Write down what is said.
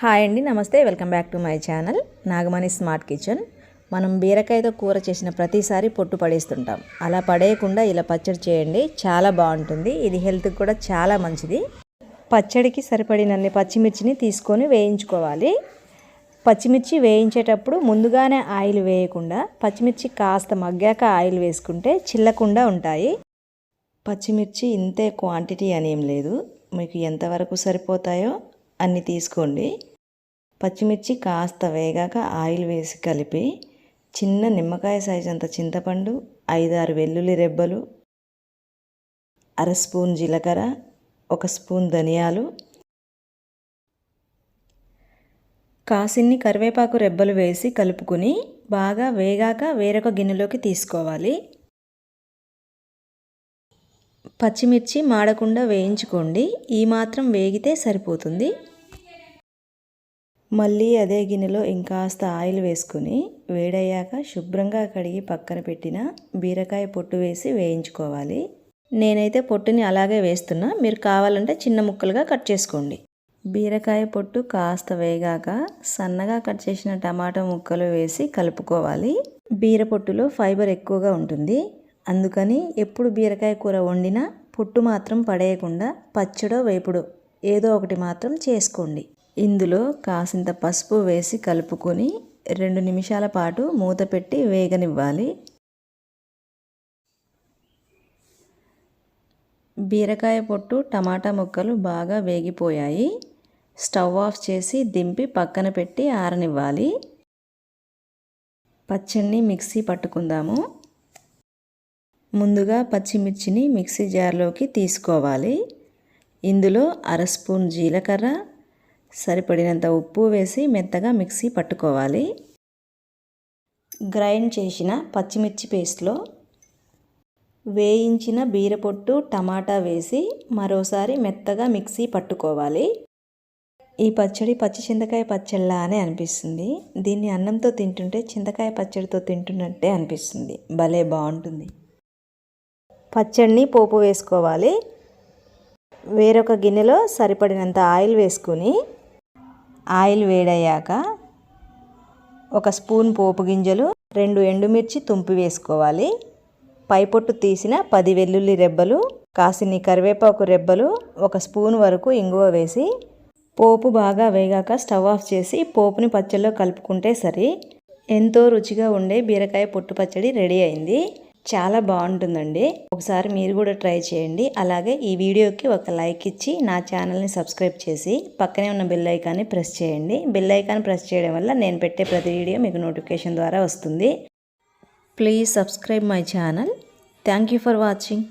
Hi అండి నమస్తే. Welcome back to my channel Nagamani smart kitchen. మనం బీరకాయతో కూర చేసిన ప్రతిసారి పొట్టు పడేస్తుంటాం. అలా పడేయకుండా ఇలా పచ్చడి చేయండి చాలా బాగుంటుంది. ఇది హెల్త్కి కూడా చాలా మంచిది. పచ్చడికి సరిపడినన్ని పచ్చిమిర్చిని తీసుకొని వేయించుకోవాలి. పచ్చిమిర్చి వేయించేటప్పుడు ముందుగానే ఆయిల్ వేయకుండా పచ్చిమిర్చి కాస్త మగ్గాక ఆయిల్ వేసుకుంటే చిల్లకుండా ఉంటాయి. పచ్చిమిర్చి ఇంతే క్వాంటిటీ అని ఏం లేదు. మీకు ఎంతవరకు సరిపోతాయో అన్ని తీసుకోండి. పచ్చిమిర్చి కాస్త వేగాక ఆయిల్ వేసి కలిపి చిన్న నిమ్మకాయ సైజ్ అంత చింతపండు ఐదారు వెల్లుల్లి రెబ్బలు అర స్పూన్ జీలకర్ర ఒక స్పూన్ ధనియాలు కాసిన్ని కరివేపాకు రెబ్బలు వేసి కలుపుకుని బాగా వేగాక వేరొక గిన్నెలోకి తీసుకోవాలి. పచ్చిమిర్చి మాడకుండా వేయించుకోండి. ఈ మాత్రం వేగితే సరిపోతుంది. మళ్ళీ అదే గిన్నెలో ఇంకాస్త ఆయిల్ వేసుకుని వేడయ్యాక శుభ్రంగా కడిగి పక్కన పెట్టిన బీరకాయ పొట్టు వేసి వేయించుకోవాలి. నేనైతే పొట్టుని అలాగే వేస్తున్నా. మీరు కావాలంటే చిన్న ముక్కలుగా కట్ చేసుకోండి. బీరకాయ పొట్టు కాస్త వేగాక సన్నగా కట్ చేసిన టమాటా ముక్కలు వేసి కలుపుకోవాలి. బీర పొట్టులో ఫైబర్ ఎక్కువగా ఉంటుంది. అందుకని ఎప్పుడు బీరకాయ కూర వండినా పొట్టు మాత్రం పడేయకుండా పచ్చడో వేపుడో ఏదో ఒకటి మాత్రం చేసుకోండి. ఇందులో కాసింత పసుపు వేసి కలుపుకొని రెండు నిమిషాల పాటు మూత పెట్టి వేగనివ్వాలి. బీరకాయ పొట్టు టమాటా ముక్కలు బాగా వేగిపోయాయి. స్టవ్ ఆఫ్ చేసి దింపి పక్కన పెట్టి ఆరనివ్వాలి. పచ్చడిని మిక్సీ పట్టుకుందాము. ముందుగా పచ్చిమిర్చిని మిక్సీ జార్లోకి తీసుకోవాలి. ఇందులో అర స్పూన్ జీలకర్ర సరిపడినంత ఉప్పు వేసి మెత్తగా మిక్సీ పట్టుకోవాలి. గ్రైండ్ చేసిన పచ్చిమిర్చి పేస్ట్లో వేయించిన బీరపొట్టు టమాటా వేసి మరోసారి మెత్తగా మిక్సీ పట్టుకోవాలి. ఈ పచ్చడి పచ్చి చింతకాయ పచ్చళ్ళ అని అనిపిస్తుంది. దీన్ని అన్నంతో తింటుంటే చింతకాయ పచ్చడితో తింటున్నట్టే అనిపిస్తుంది. భలే బాగుంటుంది. పచ్చడిని పోపు వేసుకోవాలి. వేరొక గిన్నెలో సరిపడినంత ఆయిల్ వేసుకుని ఆయిల్ వేడయ్యాక ఒక స్పూన్ పోపు గింజలు రెండు ఎండుమిర్చి తుంపి వేసుకోవాలి. పైపొట్టు తీసిన పది వెల్లుల్లి రెబ్బలు కాసిని కరివేపాకు రెబ్బలు ఒక స్పూన్ వరకు ఇంగువ వేసి పోపు బాగా వేగాక స్టవ్ ఆఫ్ చేసి పోపుని పచ్చడిలో కలుపుకుంటే సరి. ఎంతో రుచిగా ఉండే బీరకాయ పొట్టు పచ్చడి రెడీ అయింది. చాలా బాగుంటుందండి. ఒకసారి మీరు కూడా ట్రై చేయండి. అలాగే ఈ వీడియోకి ఒక లైక్ ఇచ్చి నా ఛానల్ని సబ్స్క్రైబ్ చేసి పక్కనే ఉన్న బెల్ ఐకాన్ని ప్రెస్ చేయండి. బెల్ ఐకాన్ ప్రెస్ చేయడం వల్ల నేను పెట్టే ప్రతి వీడియో మీకు నోటిఫికేషన్ ద్వారా వస్తుంది. Please subscribe my channel. Thank you for watching.